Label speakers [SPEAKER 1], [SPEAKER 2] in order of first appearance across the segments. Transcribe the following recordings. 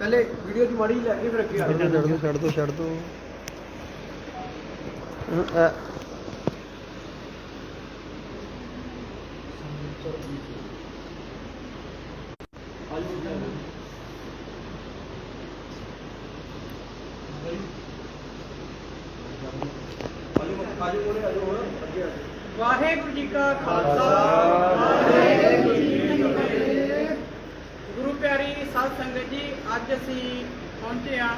[SPEAKER 1] ਪਹਿਲੇ ਵੀਡੀਓ ਦੀ ਮਾੜੀ ਲੈ ਕੇ ਫਿਰ ਅੱਗੇ ਆ
[SPEAKER 2] ਛੱਡ। ਦੋ ਛੱਡ ਦੋ ਛੱਡ ਦੋ
[SPEAKER 3] ਵਾਹਿਗੁਰੂ ਜੀ ਕਾ ਖਾਲਸਾ ਵਾਹਿਗੁਰੂ ਜੀ ਕੀ ਫਤਿਹ ਗੁਰੂ ਪਿਆਰੀ ਸਾਧ ਸੰਗਤ ਜੀ ਅੱਜ ਅਸੀਂ ਪਹੁੰਚੇ ਹਾਂ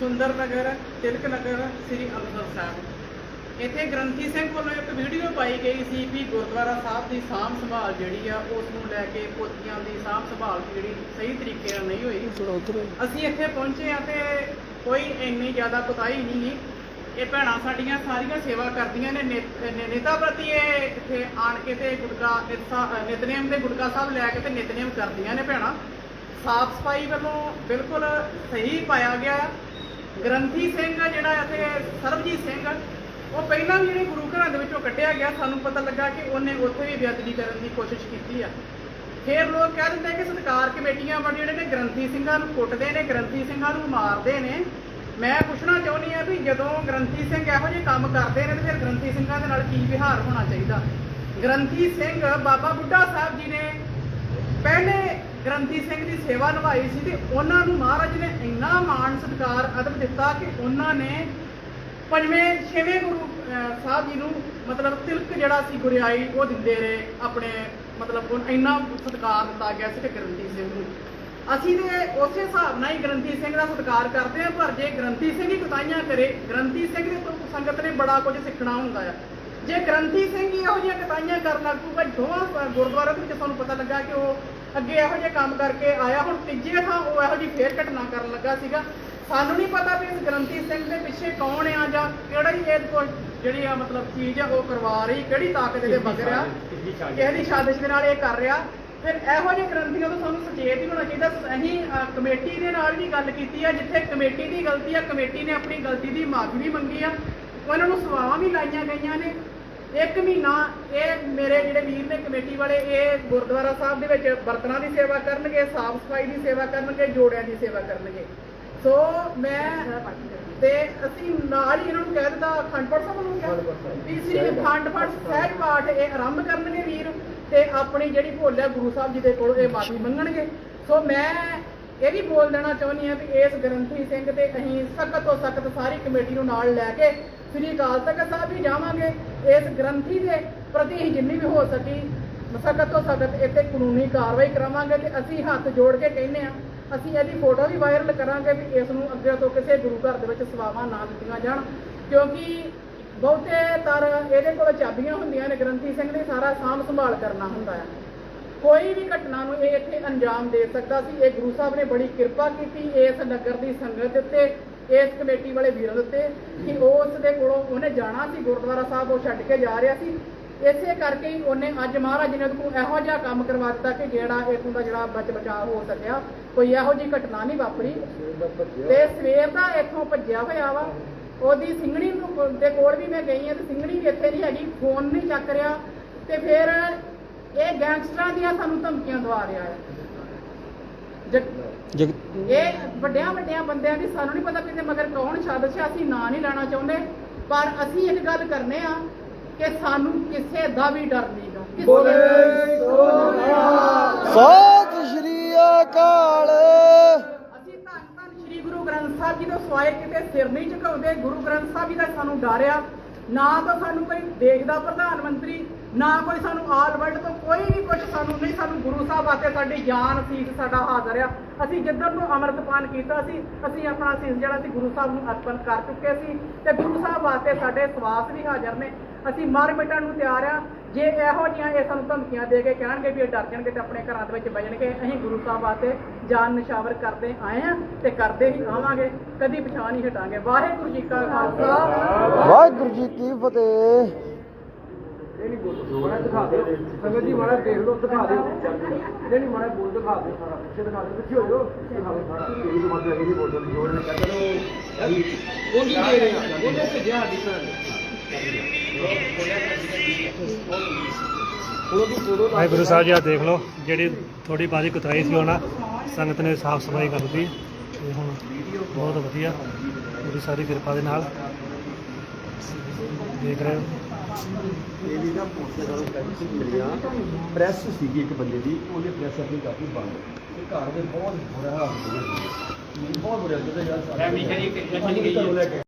[SPEAKER 3] ਸੁੰਦਰ ਨਗਰ ਤਿਲਕ ਨਗਰ ਸ੍ਰੀ ਅੰਮ੍ਰਿਤਸਰ ਸਾਹਿਬ। ਇੱਥੇ ਗ੍ਰੰਥੀ ਸਿੰਘ ਵੱਲੋਂ ਇੱਕ ਵੀਡੀਓ ਪਾਈ ਗਈ ਸੀ ਵੀ ਗੁਰਦੁਆਰਾ ਸਾਹਿਬ ਦੀ ਸਾਂਭ ਸੰਭਾਲ ਜਿਹੜੀ ਆ ਉਸ ਨੂੰ ਲੈ ਕੇ ਪੋਥੀਆਂ ਦੀ ਸਾਂਭ ਸੰਭਾਲ ਜਿਹੜੀ ਸਹੀ ਤਰੀਕੇ ਨਾਲ ਨਹੀਂ ਹੋਈ। ਅਸੀਂ ਇੱਥੇ ਪਹੁੰਚੇ ਆ ਤੇ ਕੋਈ ਇੰਨੀ ਜ਼ਿਆਦਾ ਕੁਤਾਹੀ ਨਹੀਂ। ਇਹ ਭੈਣਾਂ ਸਾਡੀਆਂ ਸਾਰੀਆਂ ਸੇਵਾ ਕਰਦੀਆਂ ਨੇ। ਨਿਤ- ਨਿ- ਨਿਤਾ ਪ੍ਰਤੀ ਇਹ ਇੱਥੇ ਆਣ ਕੇ ਤੇ ਅ, ਨਿਤਨੇਮ ਦੇ ਗੁਟਕਾ ਸਾਹਿਬ ਲੈ ਕੇ ਤੇ ਨਿਤਨੇਮ ਕਰਦੀਆਂ ਨੇ ਭੈਣਾਂ। ਸਾਫ਼ ਸਫ਼ਾਈ ਵੱਲੋਂ ਬਿਲਕੁਲ ਸਹੀ ਪਾਇਆ ਗਿਆ। ਗ੍ਰੰਥੀ ਸਿੰਘ ਜਿਹੜਾ ਇੱਥੇ ਸਰਬਜੀਤ ਸਿੰਘ ਉਹ ਪਹਿਲਾਂ ਵੀ ਜਿਹੜੇ ਗੁਰੂ ਘਰਾਂ ਦੇ ਵਿੱਚੋਂ ਕੱਢਿਆ ਗਿਆ, ਸਾਨੂੰ ਪਤਾ ਲੱਗਾ ਕਿ ਉਹਨੇ ਉੱਥੇ ਵੀ ਬੇਅਦਬੀ ਕਰਨ ਦੀ ਕੋਸ਼ਿਸ਼ ਕੀਤੀ ਆ। ਫਿਰ ਲੋਕ ਕਹਿ ਦਿੰਦੇ ਕਿ ਸਤਕਾਰ ਕਮੇਟੀਆਂ ਵਾਲੇ ਜਿਹੜੇ ਨੇ ਗ੍ਰੰਥੀ ਸਿੰਘਾਂ ਨੂੰ ਕੁੱਟਦੇ ਨੇ, ਗ੍ਰੰਥੀ ਸਿੰਘਾਂ ਨੂੰ ਮਾਰਦੇ ਨੇ। ਮੈਂ ਪੁੱਛਣਾ ਚਾਹੁੰਦੀ ਆ ਵੀ ਜਦੋਂ ਗ੍ਰੰਥੀ ਸਿੰਘ ਇਹੋ ਜਿਹੇ ਕੰਮ ਕਰਦੇ ਨੇ, ਤੇ ਫਿਰ ਗ੍ਰੰਥੀ ਸਿੰਘਾਂ ਦੇ ਨਾਲ ਕੀ ਵਿਹਾਰ ਹੋਣਾ ਚਾਹੀਦਾ? ਗ੍ਰੰਥੀ ਸਿੰਘ ਬਾਬਾ ਬੁੱਢਾ ਸਾਹਿਬ ਜੀ ਨੇ ਪਹਿਲੇ ਗ੍ਰੰਥੀ ਸਿੰਘ ਦੀ ਸੇਵਾ ਨਿਭਾਈ ਸੀ ਤੇ ਉਹਨਾਂ ਨੂੰ ਮਹਾਰਾਜ ਨੇ ਇੰਨਾ ਮਾਣ ਸਤਿਕਾਰ ਅਦਬ ਦਿੱਤਾ ਕਿ ਉਹਨਾਂ ਨੇ ਪੰਜਵੇਂ, ਛੇਵੇਂ ਗੁਰੂ ਸਾਹਿਬ ਜੀ ਨੂੰ ਮਤਲਬ ਤਿਲਕ ਜਿਹੜਾ ਸੀ ਗੁਰਿਆਈ, ਉਹ ਦਿੰਦੇ ਰਹੇ ਆਪਣੇ ਮਤਲਬ ਉਹ ਇੰਨਾ ਸਤਿਕਾਰ ਦਿੱਤਾ ਗਿਆ ਸੀ ਤੇ ਗ੍ਰੰਥੀ ਸਿੰਘ ਨੂੰ। ਅਸੀਂ ਤੇ ਉਸੇ ਹਿਸਾਬ ਨਾਲ ਹੀ ਗ੍ਰੰਥੀ ਸਿੰਘ ਦਾ ਸਤਿਕਾਰ ਕਰਦੇ ਹਾਂ, ਪਰ ਜੇ ਗ੍ਰੰਥੀ ਸਿੰਘ ਹੀ ਕੁਤਾਈਆਂ ਕਰੇ, ਗ੍ਰੰਥੀ ਸਿੰਘ ਦੇ ਤੋਂ ਸੰਗਤ ਨੇ ਬੜਾ ਕੁਝ ਸਿੱਖਣਾ ਹੁੰਦਾ ਆ। ਜੇ ਗ੍ਰੰਥੀ ਸਿੰਘ ਹੀ ਇਹੋ ਜਿਹੀਆਂ ਕੁਤਾਈਆਂ ਕਰਨ ਲੱਗ ਪਊਗਾ ਦੋਵਾਂ ਗੁਰਦੁਆਰੇ ਦੇ ਵਿੱਚ ਸਾਨੂੰ ਪਤਾ ਲੱਗਾ ਕਿ ਉਹ ਅੱਗੇ ਇਹੋ ਜਿਹੇ ਕੰਮ ਕਰਕੇ ਆਇਆ ਹੁਣ ਤੀਜੇ ਥਾਂ ਉਹ ਇਹੋ ਜਿਹੀ ਫੇਰ ਘਟਨਾ ਕਰਨ ਲੱਗਾ ਸੀਗਾ। ਸਾਨੂੰ ਨਹੀਂ ਪਤਾ ਵੀ ਇਸ ਗ੍ਰੰਥੀ ਸਿੰਘ ਦੇ ਪਿੱਛੇ ਕੌਣ ਆ ਜਾਂ ਕਿਹੜਾ ਹੀ ਇਹ ਕੋਈ ਜਿਹੜੀ ਆ ਮਤਲਬ ਚੀਜ਼ ਆ ਉਹ ਕਰਵਾ ਰਹੀ ਕਿਹੜੀ ਤਾਕਤ ਇਹਦੇ ਮਗਰ ਆ ਕਿਸੇ ਦੀ ਸਾਜ਼ਿਸ਼? ਦੇ ਨਾਲ ਇਹ ਕਰ ਰਿਹਾ। ਫਿਰ ਇਹੋ ਜਿਹੇ ਗ੍ਰੰਥੀਆਂ ਤੋਂ ਸਾਨੂੰ ਸੁਚੇਤ ਹੀ ਹੋਣਾ ਚਾਹੀਦਾ। ਅਸੀਂ ਕਮੇਟੀ ਦੇ ਨਾਲ ਵੀ ਗੱਲ ਕੀਤੀ ਆ ਜਿੱਥੇ ਕਮੇਟੀ ਦੀ ਗਲਤੀ ਆ ਕਮੇਟੀ ਨੇ ਆਪਣੀ ਗਲਤੀ ਦੀ ਮਾਫੀ ਵੀ ਮੰਗੀ ਆ। ਉਹਨਾਂ ਨੂੰ ਸਵਾਵਾਂ ਵੀ ਲਾਈਆਂ ਗਈਆਂ ਨੇ। ਇੱਕ ਮਹੀਨਾ ਇਹ ਮੇਰੇ ਜਿਹੜੇ ਵੀਰ ਨੇ ਕਮੇਟੀ ਵਾਲੇ ਇਹ ਗੁਰਦੁਆਰਾ ਸਾਹਿਬ ਦੇ ਵਿੱਚ ਬਰਤਨਾਂ ਦੀ ਸੇਵਾ ਕਰਨਗੇ ਸਾਫ਼ ਸਫ਼ਾਈ ਦੀ ਸੇਵਾ ਕਰਨਗੇ ਜੋੜਿਆਂ ਦੀ ਸੇਵਾ ਕਰਨਗੇ। ਸੋ ਮੈਂ ਤੇ ਅਸੀਂ ਨਾਲ ਹੀ ਇਹਨਾਂ ਨੂੰ ਕਹਿ ਦਿੱਤਾ ਅਖੰਡ ਪਾਠ ਸਾਹਿਬ ਨੂੰ ਕਿਹਾ ਵੀ ਸ੍ਰੀ ਅਖੰਡ ਪਾਠ ਸਹਿਜ ਪਾਠ ਇਹ ਆਰੰਭ ਕਰਨਗੇ ਵੀਰ ਤੇ ਆਪਣੀ ਜਿਹੜੀ ਭੁੱਲ ਹੈ ਗੁਰੂ ਸਾਹਿਬ ਜੀ ਦੇ ਕੋਲ ਇਹ ਮਾਫੀ ਮੰਗਣਗੇ। ਸੋ ਮੈਂ ਇਹ ਵੀ ਬੋਲ ਦੇਣਾ ਚਾਹੁੰਦੀ ਹਾਂ ਕਿ ਇਸ ਗ੍ਰੰਥੀ ਸਿੰਘ ਤੇ ਅਸੀਂ ਸਖਤ ਤੋਂ ਸਖਤ ਸਾਰੀ ਕਮੇਟੀ ਨੂੰ ਨਾਲ ਲੈ ਕੇ ਸ੍ਰੀ ਅਕਾਲ ਤਖਤ ਸਾਹਿਬ ਵੀ ਜਾਵਾਂਗੇ। ਇਸ ਗ੍ਰੰਥੀ ਦੇ ਪ੍ਰਤੀ ਅਸੀਂ ਜਿੰਨੀ ਵੀ ਹੋ ਸਕੀ ਸਖਤ ਤੋਂ ਸਖਤ ਇੱਥੇ ਕਾਨੂੰਨੀ ਕਾਰਵਾਈ ਕਰਾਵਾਂਗੇ ਤੇ ਅਸੀਂ ਹੱਥ ਜੋੜ ਕੇ ਕਹਿੰਦੇ ਆ ਅਸੀਂ ਇਹਦੀ ਫੋਟੋ ਵੀ ਵਾਇਰਲ ਕਰਾਂਗੇ ਵੀ ਇਸ ਨੂੰ ਅੱਗੇ ਤੋਂ ਕਿਸੇ ਗੁਰੂ ਘਰ ਦੇ ਵਿੱਚ ਸੇਵਾਵਾਂ ਨਾ ਦਿੱਤੀਆਂ ਜਾਣ। ਕਿਉਂਕਿ ਬਹੁਤੇ ਤਰ ਇਹਦੇ ਕੋਲ ਚਾਬੀਆਂ ਹੁੰਦੀਆਂ ਨੇ, ਗ੍ਰੰਥੀ ਸਿੰਘ ਨੇ ਸਾਰਾ ਸਾਂਭ ਸੰਭਾਲ ਕਰਨਾ ਹੁੰਦਾ ਹੈ। ਕੋਈ ਵੀ ਘਟਨਾ ਨੂੰ ਇਹ ਇੱਥੇ ਅੰਜਾਮ ਦੇ ਸਕਦਾ ਸੀ। ਇਹ ਗੁਰੂ ਸਾਹਿਬ ਨੇ ਬੜੀ ਕਿਰਪਾ ਕੀਤੀ ਇਸ ਨਗਰ ਦੀ ਸੰਗਤ ਦੇ ਉੱਤੇ, ਇਸ ਕਮੇਟੀ ਵਾਲੇ ਵੀਰਾਂ ਦੇ ਉੱਤੇ, ਕਿ ਉਸ ਦੇ ਕੋਲੋਂ ਉਹਨੇ ਜਾਣਾ ਸੀ। ਗੁਰਦੁਆਰਾ ਸਾਹਿਬ ਉਹ ਛੱਡ ਕੇ ਜਾ ਰਿਹਾ ਸੀ। ਇਸੇ ਕਰਕੇ ਹੀ ਉਹਨੇ ਅੱਜ ਮਹਾਰਾਜ ਨੇ ਉਹਦੇ ਇਹੋ ਜਿਹਾ ਕੰਮ ਕਰਵਾ ਦਿੱਤਾ ਕਿ ਜਿਹੜਾ ਇਥੋਂ ਦਾ ਜਿਹੜਾ ਬਚ ਬਚਾਅ ਹੋ ਸਕਿਆ, ਕੋਈ ਇਹੋ ਜਿਹੀ ਘਟਨਾ ਨਹੀਂ ਵਾਪਰੀ। ਤੇ ਸਵੇਰ ਦਾ ਇਥੋਂ ਭੱਜਿਆ ਹੋਇਆ ਵਾ। ਉਹਦੀ ਸਿੰਘਣੀ ਨੂੰ ਦੇ ਕੋਲ ਵੀ ਮੈਂ ਗਈ ਹਾਂ ਤੇ ਸਿੰਘਣੀ ਵੀ ਇੱਥੇ ਨਹੀਂ ਹੈਗੀ, ਫੋਨ ਨਹੀਂ ਚੱਕ ਰਿਹਾ। ਤੇ ਫਿਰ ਗੈਂਗਸਟਰਾਂ ਦੀਆਂ ਸਾਨੂੰ ਧਮਕੀਆਂ ਦਵਾ ਰਿਹਾ ਹੈ। ਇਹ ਵੱਡਿਆਂ ਵੱਡਿਆਂ ਬੰਦਿਆਂ ਦੀ ਸਾਨੂੰ ਨਹੀਂ ਪਤਾ ਕਿਤੇ ਮਗਰ ਕੌਣ ਸਾਜ਼ਿਸ਼ ਹੈ ਅਸੀਂ ਨਾਂ ਨਹੀਂ ਲੈਣਾ ਚਾਹੁੰਦੇ। ਪਰ ਅਸੀਂ ਇੱਕ ਗੱਲ ਕਰਨੇ ਆ ਕਿ ਸਾਨੂੰ ਕਿਸੇ ਦਾ ਵੀ ਡਰ ਨਹੀਂਗਾ
[SPEAKER 1] ਬੋਲੇ ਸੋਨਿਆ
[SPEAKER 2] ਸਤਿ ਸ਼੍ਰੀ ਅਕਾਲ।
[SPEAKER 3] ਅਸੀਂ ਧੰਨ ਧੰਨ ਸ੍ਰੀ ਗੁਰੂ ਗ੍ਰੰਥ ਸਾਹਿਬ ਜੀ ਤੋਂ ਸਵਾਏ ਕਿਤੇ ਸਿਰ ਨਹੀਂ ਝੁਕਾਉਂਦੇ। ਗੁਰੂ ਗ੍ਰੰਥ ਸਾਹਿਬ ਜੀ ਦਾ ਸਾਨੂੰ ਡਰ ਆ। ਨਾ ਤਾਂ ਸਾਨੂੰ ਕੋਈ ਦੇਖਦਾ ਪ੍ਰਧਾਨ ਮੰਤਰੀ ਨਾ ਕੋਈ ਸਾਨੂੰ ਆਲ ਵਰਲਡ ਤੋਂ ਕੋਈ ਵੀ ਕੁਝ ਸਾਨੂੰ ਨਹੀਂ, ਸਾਨੂੰ ਗੁਰੂ ਸਾਹਿਬ ਵਾਸਤੇ ਸਾਡੀ ਜਾਨ ਸੀਸ ਸਾਡਾ ਹਾਜ਼ਰ ਆ। ਅਸੀਂ ਜਿੱਧਰ ਨੂੰ ਅੰਮ੍ਰਿਤਪਾਨ ਕੀਤਾ ਸੀ, ਅਸੀਂ ਆਪਣਾ ਸੀਸ ਜਿਹੜਾ ਸੀ ਗੁਰੂ ਸਾਹਿਬ ਨੂੰ ਅਰਪਣ ਕਰ ਚੁੱਕੇ ਸੀ ਤੇ ਗੁਰੂ ਸਾਹਿਬ ਵਾਸਤੇ ਸਾਡੇ ਸਵਾਸ ਵੀ ਹਾਜ਼ਰ ਨੇ। ਅਸੀਂ ਮਰ ਮਿਟਣ ਨੂੰ ਤਿਆਰ ਆ। ਜੇ ਇਹੋ ਜੀਆਂ ਇਹ ਸਾਨੂੰ ਧਮਕੀਆਂ ਦੇ ਕੇ ਕਹਿਣਗੇ ਵੀ ਇਹ ਡਰ ਜਾਣਗੇ ਤੇ ਆਪਣੇ ਘਰਾਂ ਦੇ ਵਿੱਚ ਬਹਿ ਅਸੀਂ ਗੁਰੂ ਸਾਹਿਬ ਵਾਸਤੇ ਜਾਨ ਨਿਸ਼ਾਵਰ ਕਰਦੇ ਆਏ ਆ ਤੇ ਕਰਦੇ ਹੀ ਆਵਾਂਗੇ, ਕਦੀ ਪਛਾਣ ਨਹੀਂ ਹਟਾਂਗੇ। ਵਾਹਿਗੁਰੂ ਜੀ ਕਾ ਖਾਲਸਾ।
[SPEAKER 2] ਵਾਹਿਗੁਰੂ ਜੀ ਕੀ ਫਤਿਹ।
[SPEAKER 1] ਇਹ ਨਹੀਂ ਬੋਲੋ ਮਾੜਾ ਦਿਖਾ ਦਿਓ। ਸੰਗਤ ਜੀ ਮਾੜਾ ਦੇਖ ਲਓ ਦਿਖਾ ਦਿਓ। ਨਹੀਂ ਨਹੀਂ ਮਾੜਾ ਬੋਲ ਦਿਖਾ ਦਿਓ ਸਾਰਾ। ਪਿੱਛੇ ਦਿਖਾ ਦਿਓ ਪਿੱਛੇ ਹੋ ਜਾਓ। ਦਿਖਾ ਦਿਓ ਸਾਰਾ। ਤੇਰੀ ਤੋਂ ਮਤਲਬ ਇਹ ਨਹੀਂ ਬੋਲ ਦਿੰਦੇ ਜੋੜ ਨੇ ਕਹਿੰਦਾ ਉਹ ਨਹੀਂ ਦੇ ਰਹੇ ਆ? ਉਹਨੇ ਭੇਜਿਆ ਸਾਡੀ ਭੈਣ ਨੇ ਹੁਣ ਉਹਦੀ ਫੋਟੋ
[SPEAKER 4] ਭਾਈ ਗੁਰੂ ਸਾਹਿਬ ਜੀ ਆ ਦੇਖ ਲਓ ਜਿਹੜੀ ਥੋੜੀ ਬਾਜੀ ਕੁਤਰਾਈ ਸੀ ਉਹਨਾਂ ਸੰਗਤ ਨੇ ਸਾਫ਼ ਸਫ਼ਾਈ ਕਰ ਦਿੱਤੀ। ਤੇ ਹੁਣ ਬਹੁਤ ਵਧੀਆ। ਉਹਦੀ ਸਾਰੀ ਕਿਰਪਾ ਦੇ ਨਾਲ ਦੇਖ ਰਹੇ ਹੋ।
[SPEAKER 1] ਇਹ ਵੀ ਨਾ ਪੁਲਿਸ ਨਾਲ ਪੈਂਤੀ ਮਿਲੀਆਂ। ਪ੍ਰੈਸ ਸੀਗੀ ਇੱਕ ਬੰਦੇ ਦੀ ਉਹਨੇ ਪ੍ਰੈਸ ਆਪਣੀ ਕਾਫੀ ਬੰਦ ਤੇ ਘਰ ਦੇ ਬਹੁਤ ਬੁਰਾ ਹਾਲ ਸੀ ਬਹੁਤ ਬੁਰਾ ਜਦੋਂ ਯਾਰ ਸਾਰੇ ਘਰੋਂ ਲੈ ਕੇ